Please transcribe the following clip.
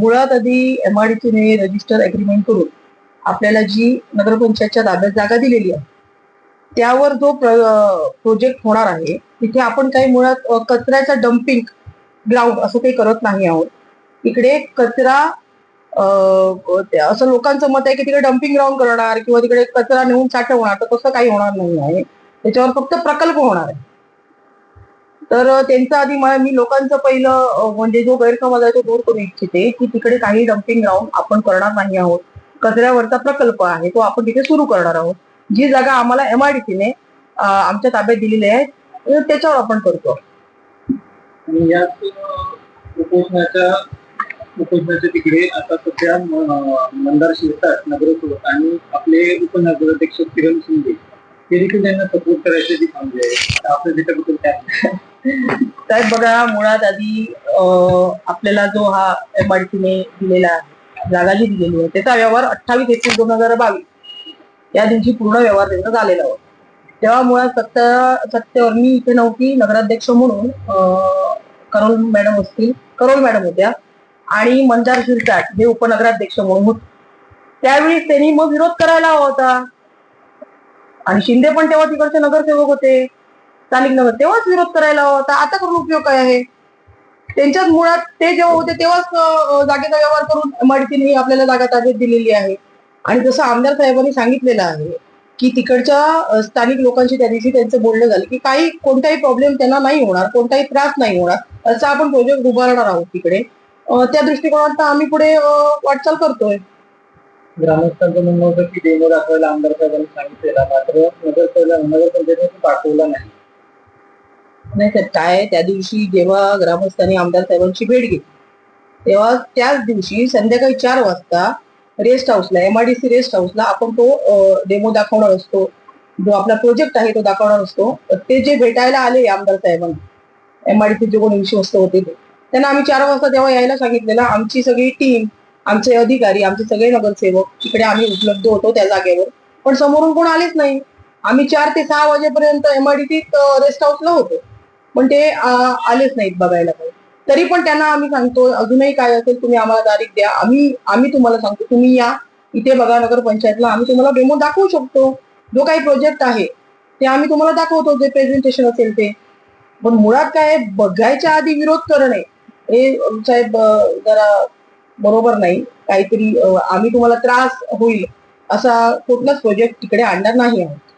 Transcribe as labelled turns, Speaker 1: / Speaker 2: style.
Speaker 1: मुळात आधी एमआरडीसीने register agreement करून आपल्याला जी नगरपंचायतच्या ताब्यात जागा दिलेली आहे त्यावर जो प्रोजेक्ट होणार आहे तिथे आपण काही मुळात कचऱ्याचा डम्पिंग ग्राउंड असं काही करत नाही आहोत. इकडे कचरा असं लोकांचं मत आहे की तिकडे डम्पिंग ग्राउंड करणार किंवा तिकडे कचरा नेऊन साठवणार तर तसं काही होणार नाही आहे. त्याच्यावर फक्त प्रकल्प होणार आहे. तर त्यांचं आधी मी लोकांचं पहिलं म्हणजे जो गैरसमज आहे तो दूर करू इच्छिते की तिकडे काही डम्पिंग ग्राउंड आपण करणार नाही आहोत. कचऱ्यावरचा प्रकल्प आहे तो आपण तिथे सुरू करणार आहोत. जी जागा आम्हाला एमआयडीसीने आमच्या ताब्यात दिलेली आहे त्याच्यावर आपण करतो.
Speaker 2: आणि उपोषणाच्या तिकडे आता सध्या मंदार शिरतात नगरसेवक आणि आपले उपनगराध्यक्ष किरण शिंदे हे देखील त्यांना सपोर्ट करायचे जी थांबले आहे आपल्या त्याच्याबद्दल काय?
Speaker 1: साहेब बघा मुळात आधी आपल्याला जो हा एम आई टीने दिलेला जागा जी दिलेली आहे त्याचा व्यवहार अठ्ठावीस एप्रिल दोन हजार बावीस या दिवशी पूर्ण व्यवहार त्यांचा झालेला होता. तेव्हा मुळात सत्ता सत्तेवर मी इथे नव्हती नगराध्यक्ष म्हणून करोल मॅडम असतील करोल मॅडम होत्या आणि मंदार शिरसाट हे उपनगराध्यक्ष म्हणून होते. त्यावेळी त्यांनी मग विरोध करायला हवा होता. आणि शिंदे पण तेव्हा तिकडचे नगरसेवक होते. स्थानिक नगर तेव्हाच विरोध करायला हवा होता. आता करून उपयोग काय आहे? त्यांच्याच मुळात ते जेव्हा होते तेव्हाच जागेचा व्यवहार करून एमआरटीने आपल्याला जागा ताब्यात दिलेली आहे. आणि जसं आमदार साहेबांनी सांगितलेलं आहे की तिकडच्या स्थानिक लोकांशी त्या दिवशी त्यांचं बोलणं झालं की काही कोणताही प्रॉब्लेम त्यांना नाही होणार कोणताही त्रास नाही होणार असं आपण प्रोजेक्ट उभारणार आहोत तिकडे. त्या दृष्टिकोनात आम्ही पुढे वाटचाल करतोय.
Speaker 2: ग्रामस्थांचं म्हणणं होतं की डेमो दाखवायला आमदार साहेबांनी सांगितलेला मात्र नगरसेवक नगरपंचायतीने पाठवला नाही.
Speaker 1: नाही सर काय त्या दिवशी जेव्हा ग्रामस्थांनी आमदार साहेबांची भेट घेतली तेव्हा त्याच दिवशी संध्याकाळी चार वाजता रेस्ट हाऊसला एमआयडीसी रेस्ट हाऊसला आपण तो डेमो दाखवणार असतो. जो आपला प्रोजेक्ट आहे तो दाखवणार असतो. ते जे भेटायला आले आमदार साहेबांना एमआयडीसी जे कोणी विश्वस्त होते ते. त्यांना आम्ही चार वाजता तेव्हा यायला सांगितलेलं आमची सगळी टीम आमचे अधिकारी आमचे सगळे नगरसेवक तिकडे आम्ही उपलब्ध होतो त्या जागेवर. पण समोरून कोण आलेच नाही. आम्ही चार ते सहा वाजेपर्यंत एमआयडीसी रेस्ट हाऊसला होतो. पण ते आलेच नाहीत बघायला काही. तरी पण त्यांना आम्ही सांगतो अजूनही काय असेल तुम्ही आम्हाला तारीख द्या. आम्ही आम्ही तुम्हाला सांगतो तुम्ही या. इथे बघा नगर पंचायतला आम्ही तुम्हाला डेमो दाखवू शकतो. जो काही प्रोजेक्ट आहे ते आम्ही तुम्हाला दाखवतो जे प्रेझेंटेशन असेल ते. पण मुळात काय बघायच्या आधी विरोध करणे हे साहेब जरा बरोबर नाही. काहीतरी आम्ही तुम्हाला त्रास होईल. असा कुठलाच प्रोजेक्ट तिकडे आणणार नाही आहोत